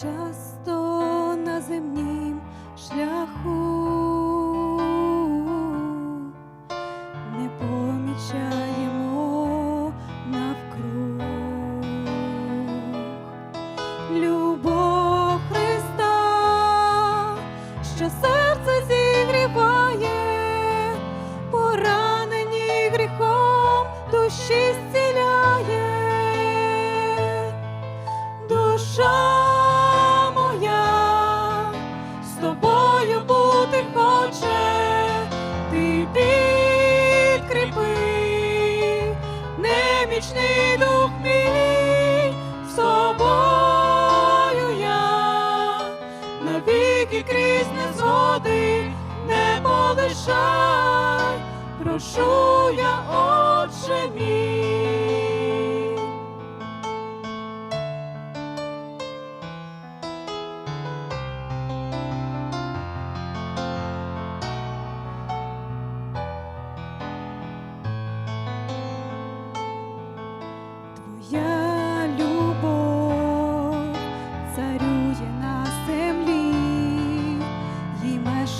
часто на земнім шляху. Не помічаємо навкруг. Любов Христа, що серце зігріває, поранені гріхом душі немічний дух мій з я, навіки крізь незгоди не полишай, прошу я, Отче мій.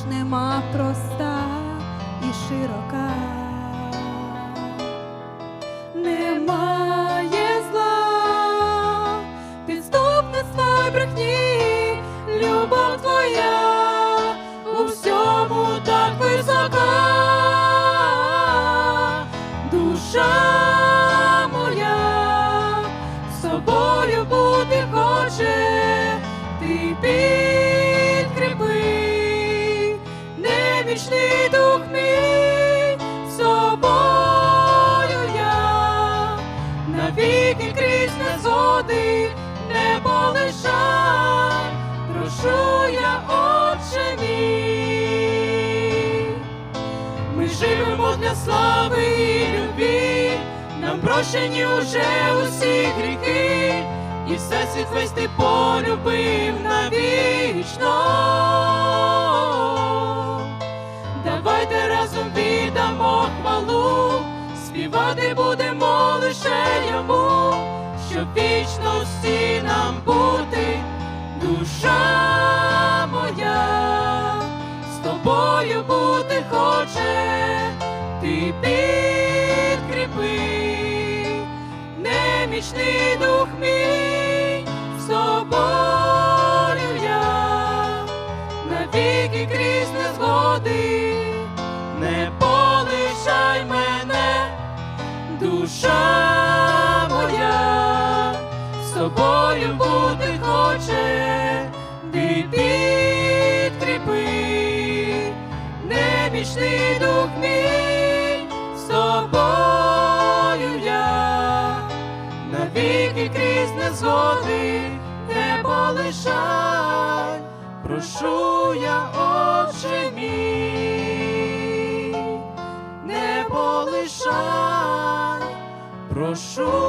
Нема проста і широка. Незгоди не полишай, прошу я, Отче мій. Ми живемо для слави і любві, нам прощені уже усі гріхи, і все світ весь ти полюбив навічно. Давайте разом віддамо хвалу, співати щоб вічно всі нам бути, душа моя з тобою бути хоче, ти підкріпи, немічний дух мій з тобою я, навіки крізь незгоди, не полишай мене, душа з тобою бути хоче, ти підкріпи, немічний дух мій з тобою я, навіки крізь незгоди не полишай, прошу я, Отче мій, не полишай, прошу